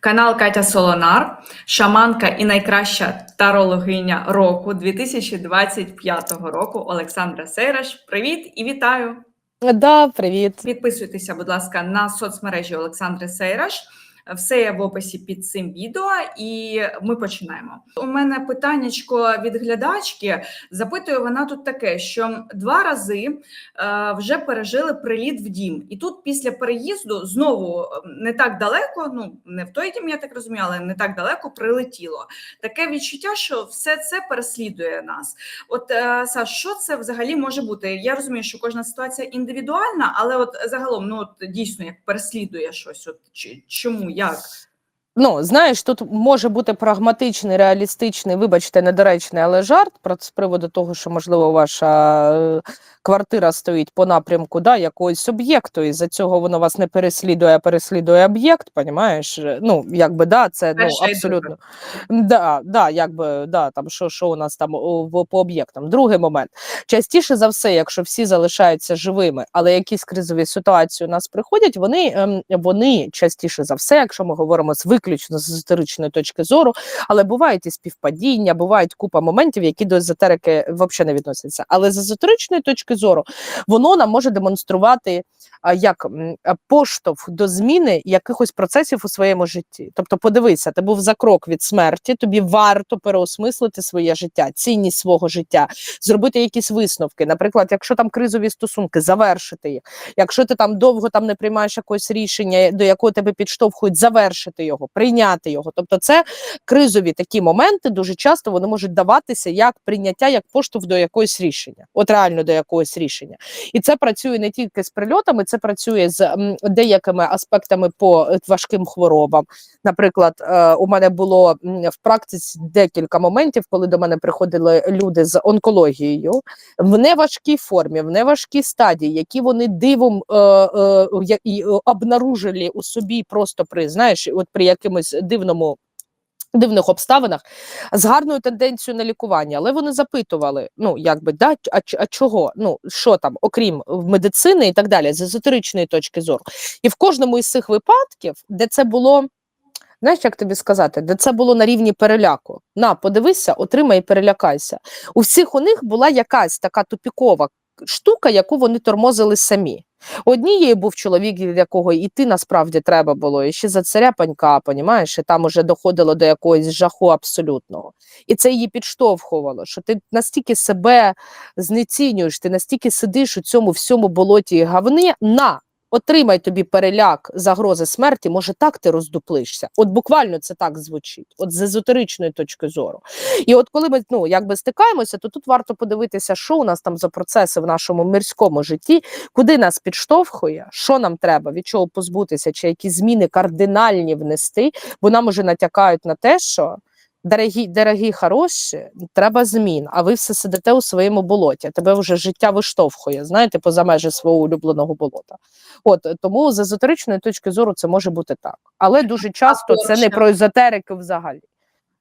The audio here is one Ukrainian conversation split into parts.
Канал Катя Солонар, шаманка і найкраща тарологиня року 2025 року Олександра Сейраш. Привіт і вітаю! Да, привіт. Підписуйтеся, будь ласка, на соцмережі Олександри Сейраш. Все є в описі під цим відео, і ми починаємо. У мене питаннячко від глядачки. Запитує вона тут таке, що два рази е, вже пережили приліт в дім, і тут після переїзду знову не так далеко. Ну не в той дім, я так розумію, але не так далеко прилетіло. Таке відчуття, що все це переслідує нас. От е, Саш, що це взагалі може бути? Я розумію, що кожна ситуація індивідуальна, але от загалом, ну от дійсно як переслідує щось. От чому як? Ну, знаєш, тут може бути прагматичний, реалістичний, вибачте, недоречний, але жарт про з приводу того, що можливо ваша е, квартира стоїть по напрямку да, якогось об'єкту, і за цього воно вас не переслідує, а переслідує об'єкт. Понімаєш? Ну, якби да, це ну абсолютно да, да, якби да, там що, що у нас там по об'єктам. Другий момент. Частіше за все, якщо всі залишаються живими, але якісь кризові ситуації у нас приходять, вони, ем, вони частіше за все, якщо ми говоримо з виключно з езотеричної точки зору, але бувають і співпадіння, бувають купа моментів, які до езотерики взагалі не відносяться. Але з езотеричної точки зору воно нам може демонструвати як поштовх до зміни якихось процесів у своєму житті. Тобто, подивися, ти був за крок від смерті, тобі варто переосмислити своє життя, цінність свого життя, зробити якісь висновки. Наприклад, якщо там кризові стосунки, завершити їх. Якщо ти там довго там не приймаєш якогось рішення, до якого тебе підштовхують, завершити його, прийняти його. Тобто, це кризові такі моменти дуже часто вони можуть даватися як прийняття, як поштовх до якогось рішення, от реально до якогось рішення. І це працює не тільки з прильотами, це працює з деякими аспектами по е, важким хворобам. Наприклад, е, у мене було в практиці декілька моментів, коли до мене приходили люди з онкологією в неважкій формі, в неважкій стадії, які вони дивом е, е, е, обнаружили у собі просто при знаєш, от при якомусь дивному. Дивних обставинах з гарною тенденцією на лікування, але вони запитували: ну якби да, а, а чого? Ну що там, окрім медицини і так далі, з езотеричної точки зору. І в кожному із цих випадків, де це було, знаєш, як тобі сказати, де це було на рівні переляку. На, подивися, отримай і перелякайся. У всіх у них була якась така тупікова штука, яку вони тормозили самі. Однією був чоловік, від якого іти насправді треба було, і ще за царя панька, понімаєш, і там уже доходило до якогось жаху абсолютного. І це її підштовхувало, що ти настільки себе знецінюєш, ти настільки сидиш у цьому всьому болоті і гавни, на, отримай тобі переляк загрози смерті, може так ти роздуплишся. От буквально це так звучить, от з езотеричної точки зору. І от коли ми ну, якби стикаємося, то тут варто подивитися, що у нас там за процеси в нашому мирському житті, куди нас підштовхує, що нам треба, від чого позбутися, чи якісь зміни кардинальні внести, бо нам уже натякають на те, що. Дорогі, дорогі, хороші, треба змін, а ви все сидите у своєму болоті. Тебе вже життя виштовхує, знаєте, поза межі свого улюбленого болота. От тому з езотеричної точки зору це може бути так. Але дуже часто це не про езотерики взагалі.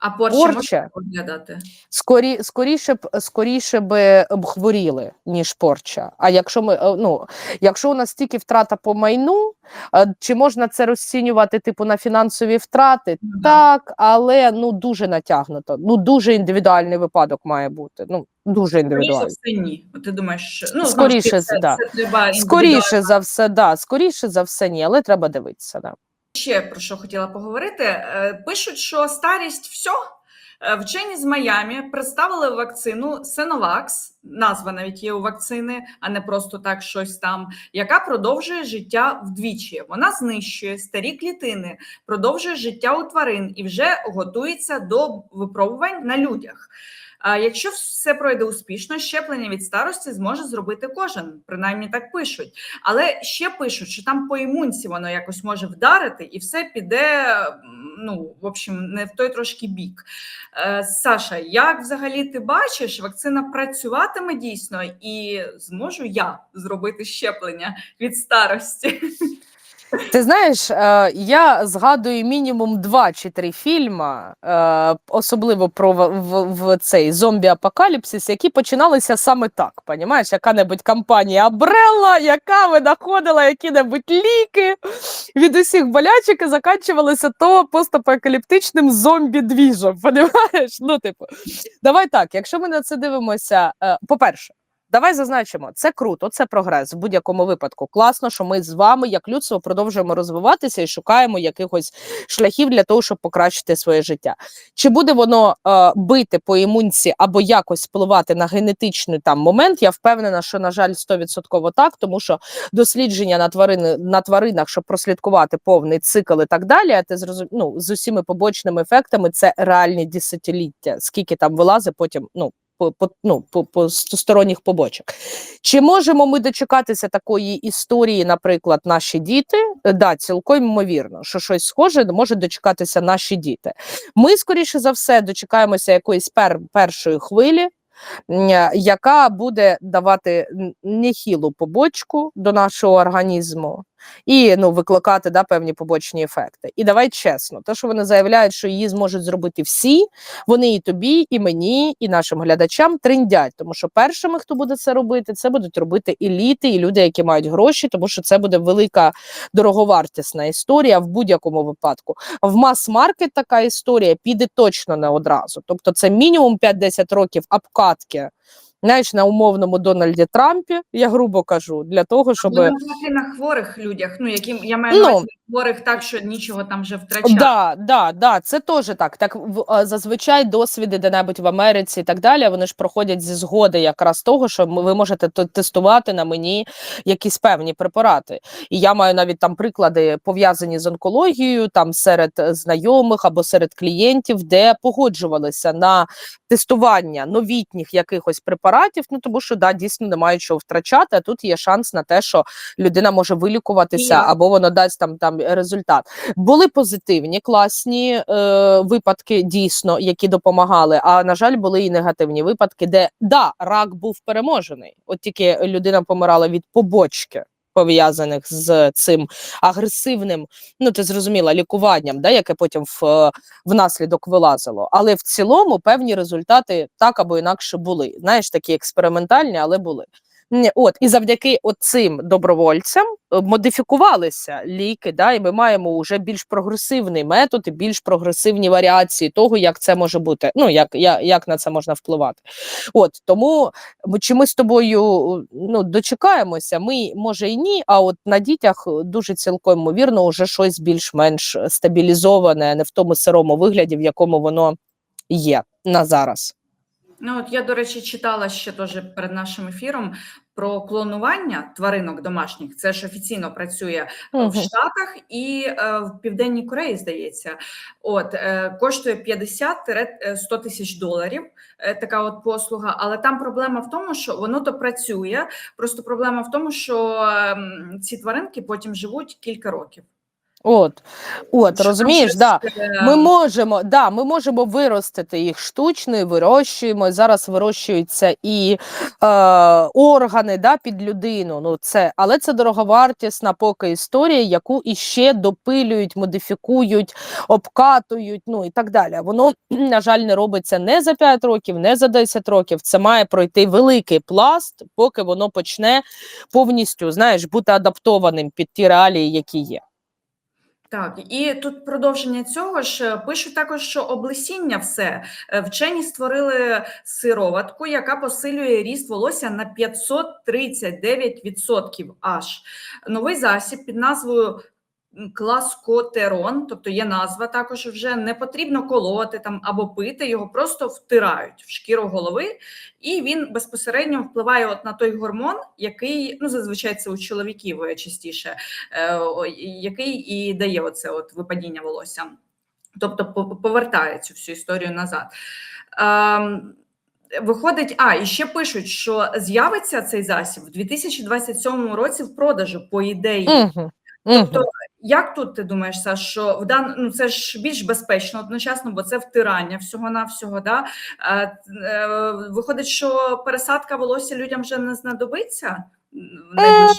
А порча виглядати? Скорі, скоріше б скоріше би б хворіли, ніж порча. А якщо ми е, ну, якщо у нас тільки втрата по майну, е, чи можна це розцінювати типу на фінансові втрати? Ну да. Так, але ну дуже натягнуто. Ну дуже індивідуальний випадок має бути. Ну дуже все ні. Ти думаєш, ну, Скоріше, це, да. це треба Скоріше за все, да, скоріше за все, ні, але треба дивитися. Да. Ще про що хотіла поговорити. Е, Пишуть, що старість все. Вчені з Майамі представили вакцину Senovax, назва навіть є у вакцини, а не просто так щось там, яка продовжує життя вдвічі. Вона знищує старі клітини, продовжує життя у тварин і вже готується до випробувань на людях. А якщо все пройде успішно, щеплення від старості зможе зробити кожен, принаймні так пишуть. Але ще пишуть, що там по імунці воно якось може вдарити, і все піде. Ну, в общем, не в той трошки бік. Е, Саша, як взагалі ти бачиш, вакцина працюватиме дійсно, і зможу я зробити щеплення від старості? Ти знаєш, е, я згадую мінімум два чи три фільми, е, особливо про в, в, цей зомбі-апокаліпсис, які починалися саме так. Понімаєш, яка-небудь компанія Абрелла, яка винаходила які-небудь ліки від усіх болячок і заканчувалися то постапокаліптичним зомбі-двіжем. Понімаєш? Ну, типу, давай так, якщо ми на це дивимося, е, по-перше. Давай зазначимо, це круто, це прогрес в будь-якому випадку. Класно, що ми з вами, як людство, продовжуємо розвиватися і шукаємо якихось шляхів для того, щоб покращити своє життя. Чи буде воно е, бити по імунці або якось впливати на генетичний там момент? Я впевнена, що на жаль, 100% так, тому що дослідження на тварини на тваринах, щоб прослідкувати повний цикл і так далі. Ти зрозум... ну, з усіми побочними ефектами це реальні десятиліття. Скільки там вилазить потім, ну по, по, ну, по, по сторонніх побочок. Чи можемо ми дочекатися такої історії, наприклад, наші діти? Да, цілком ймовірно, що щось схоже може дочекатися наші діти. Ми, скоріше за все, дочекаємося якоїсь пер, першої хвилі. Яка буде давати н- нехилу побочку до нашого організму і ну, викликати да, певні побочні ефекти. І давай чесно, те, що вони заявляють, що її зможуть зробити всі, вони і тобі, і мені, і нашим глядачам триндять. Тому що першими, хто буде це робити, це будуть робити еліти і люди, які мають гроші, тому що це буде велика дороговартісна історія в будь-якому випадку. В мас-маркет така історія піде точно не одразу. Тобто, це мінімум 5-10 років обкатки. Знаєш, на умовному Дональді Трампі, я грубо кажу, для того, щоб Будемо говорити на хворих людях, ну яким я маю Ну. на хворих так, що нічого там вже втрачати. Да, да, да, це теж так. Так в- зазвичай досвіди де-небудь в Америці і так далі. Вони ж проходять зі згоди якраз того, що ви можете тестувати на мені якісь певні препарати. І я маю навіть там приклади пов'язані з онкологією, там серед е, знайомих або серед клієнтів, де погоджувалися на тестування новітніх якихось препаратів. Ну тому що да, дійсно немає чого втрачати. А тут є шанс на те, що людина може вилікуватися, І- або воно дасть там там результат. Були позитивні класні е, випадки, дійсно, які допомагали. А на жаль, були і негативні випадки, де да, рак був переможений. От тільки людина помирала від побочки. Пов'язаних з цим агресивним, ну ти зрозуміла, лікуванням, да, яке потім в, внаслідок вилазило. Але в цілому певні результати так або інакше були. Знаєш, такі експериментальні, але були. От і завдяки цим добровольцям е, модифікувалися ліки, да, і ми маємо вже більш прогресивний метод і більш прогресивні варіації того, як це може бути. Ну як, як, як на це можна впливати. От тому чи ми з тобою ну дочекаємося? Ми може і ні. А от на дітях дуже цілком ймовірно, вже щось більш-менш стабілізоване, не в тому сирому вигляді, в якому воно є на зараз. Ну от я, до речі, читала ще теж перед нашим ефіром про клонування тваринок домашніх. Це ж офіційно працює е, в Штатах і е, в Південній Кореї, здається. От е, коштує 50-100 тисяч доларів. е, Така от послуга, але там проблема в тому, що воно то працює. Просто проблема в тому, що ем, ці тваринки потім живуть кілька років. От, от розумієш, да. е, Ми можемо, да, ми можемо виростити їх штучно, і вирощуємо. Зараз вирощуються і е, органи да, під людину. Ну, це, але це дороговартісна поки історія, яку іще допилюють, модифікують, обкатують, ну і так далі. Воно, на жаль, не робиться не за 5 років, не за 10 років. Це має пройти великий пласт, поки воно почне повністю знаєш, бути адаптованим під ті реалії, які є. Так, і тут продовження цього ж е, пишуть також, що облесіння все Е, вчені створили сироватку, яка посилює ріст волосся на 539% аж. Новий засіб під назвою класкотерон, тобто є назва також вже не потрібно колоти там або пити, його просто втирають в шкіру голови, і він безпосередньо впливає от на той гормон, який ну зазвичай це у чоловіків е, частіше е, який і дає оце от випадіння волосся, тобто по- повертає цю всю історію назад. Ем, Виходить, а і ще пишуть, що з'явиться цей засіб в 2027 році в продажу, по ідеї. Угу. Тобто, як тут ти думаєш, Саш, що в дан... ну, це ж більш безпечно одночасно, бо це втирання всього на всього. Да? Е, е, виходить, що пересадка волосся людям вже не знадобиться в?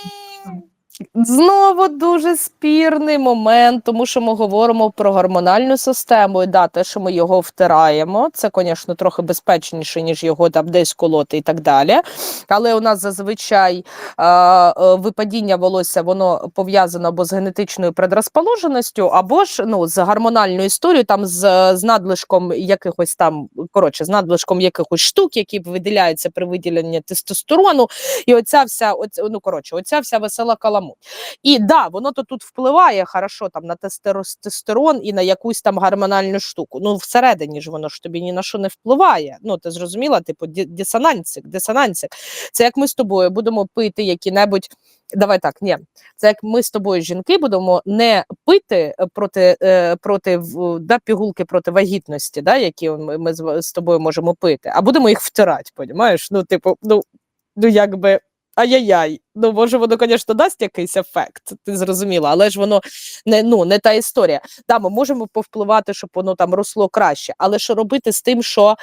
Знову дуже спірний момент, тому що ми говоримо про гормональну систему. І да, те, що ми його втираємо, це, звісно, трохи безпечніше, ніж його там десь колоти і так далі. Але у нас зазвичай е, е, випадіння волосся воно пов'язано або з генетичною предрозположеністю, або ж ну, з гормональною історією, там з, з надлишком якихось там, коротше, з надлишком якихось штук, які виділяються при виділенні тестостерону. І оця вся, оця, ну коротше, оця вся весела каламуть. І да, воно то тут впливає хорошо там на тестостерон і на якусь там гормональну штуку. Ну, всередині ж воно ж тобі ні на що не впливає. Ну, ти зрозуміла, типу, дисонансик, дисонансик. Це як ми з тобою будемо пити які-небудь. Давай так, ні, це як ми з тобою, жінки, будемо не пити е, проти, е, проти да, пігулки проти вагітності, да, які ми, ми з тобою можемо пити, а будемо їх втирати, понімаєш? Ну, типу, ну, ну якби ай-яй-яй. Ну, може, воно, звісно, дасть якийсь ефект, ти зрозуміла, але ж воно не, ну, не та історія. Да, ми можемо повпливати, щоб воно там росло краще, але що робити з тим, що,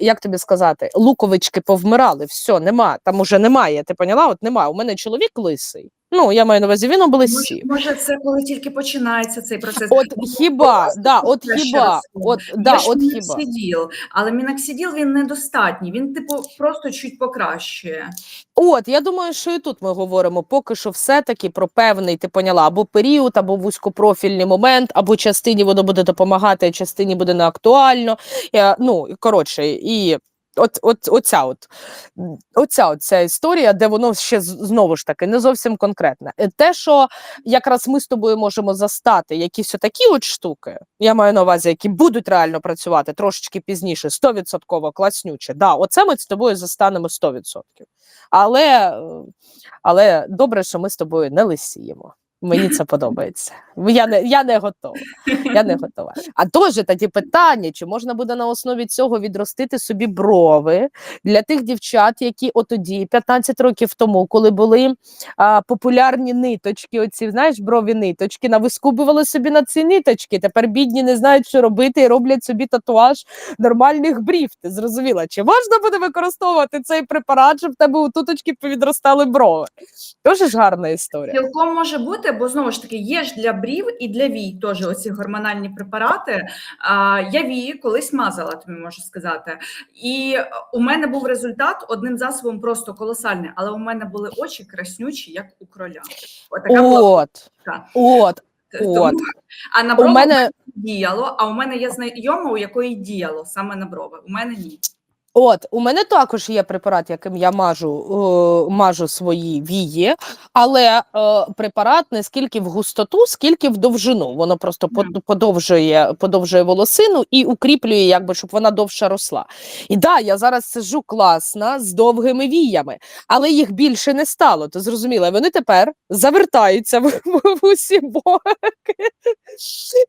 як тобі сказати, луковички повмирали, все, нема, там уже немає, ти поняла? От немає. У мене чоловік лисий. Ну, я маю на увазі, він облисів. може, це коли тільки починається цей процес. От хіба, да, от хіба, от, да, от хіба. міноксиділ, але міноксиділ він недостатній, він типу просто чуть покращує. От, я думаю, що і тут ми говоримо поки що все-таки про певний, ти поняла, або період, або вузькопрофільний момент, або частині воно буде допомагати, частині буде не актуально. Я, ну, коротше, і от, от, оця, от, оця от ця історія, де воно ще знову ж таки не зовсім конкретне. Е, Те, що якраз ми з тобою можемо застати якісь отакі от штуки, я маю на увазі, які будуть реально працювати трошечки пізніше, 100% класнюче. Да, оце ми з тобою застанемо 100%. Але, е, але добре, що ми з тобою не лисіємо. Мені це подобається. Я не, я не готова. Я не готова. А теж тоді питання: чи можна буде на основі цього відростити собі брови для тих дівчат, які отоді, 15 років тому, коли були а, популярні ниточки, оці знаєш, брові ниточки, навискубували собі на ці ниточки. Тепер бідні не знають, що робити, і роблять собі татуаж нормальних брів. Ти зрозуміла? Чи можна буде використовувати цей препарат, щоб в тебе у туточки повідростали брови? Дуже ж гарна історія. Цілком може бути, бо знову ж таки є ж для брів і для вій теж оці гормональні препарати. А, я вії колись мазала, тобі можу сказати. І у мене був результат одним засобом просто колосальний, але у мене були очі краснючі, як у кроля. Отака От, от, Тому- от. А на У мене діяло, а у мене є знайома, у якої діяло саме на брови. У мене ні. От, у мене також є препарат, яким я мажу, е, мажу свої вії, але е, препарат не скільки в густоту, скільки в довжину. Воно просто подовжує, подовжує волосину і укріплює, якби, щоб вона довше росла. І да, я зараз сиджу класна з довгими віями, але їх більше не стало. Ти зрозуміла, вони тепер завертаються в, в, в усі боки.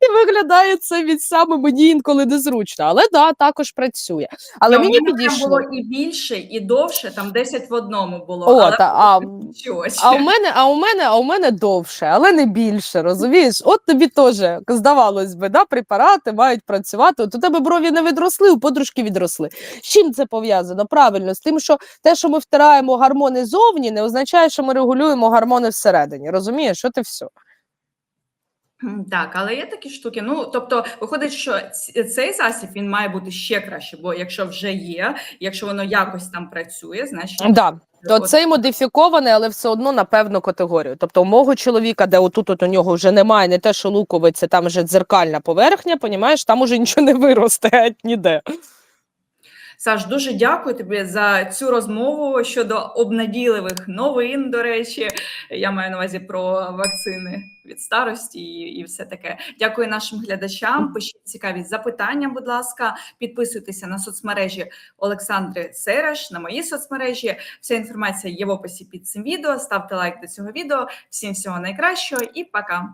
І виглядає це від саме мені інколи незручно. Але да, також працює. Але мені прям підійшло. було і більше, і довше, там 10 в одному було. О, але та, а, щось. а у мене, а у мене, а у мене довше, але не більше. Розумієш? От тобі теж здавалось би, да, препарати мають працювати. От у тебе брові не відросли, у подружки відросли. З чим це пов'язано? Правильно, з тим, що те, що ми втираємо гормони зовні, не означає, що ми регулюємо гормони всередині. Розумієш, от і все. Так, але є такі штуки. Ну тобто, виходить, що цей засіб він має бути ще краще, бо якщо вже є, якщо воно якось там працює, значить Да. То цей модифікований, але все одно на певну категорію. Тобто, у мого чоловіка, де отут от у нього вже немає не те, що луковиця, там вже дзеркальна поверхня, понімаєш, там уже нічого не виросте ніде. Саш, дуже дякую тобі за цю розмову щодо обнадійливих новин. До речі, я маю на увазі про вакцини від старості і, і все таке. Дякую нашим глядачам. Пишіть цікаві запитання, будь ласка, підписуйтеся на соцмережі Олександри Сереш, на мої соцмережі. Вся інформація є в описі під цим відео. Ставте лайк до цього відео. Всім всього найкращого і пока.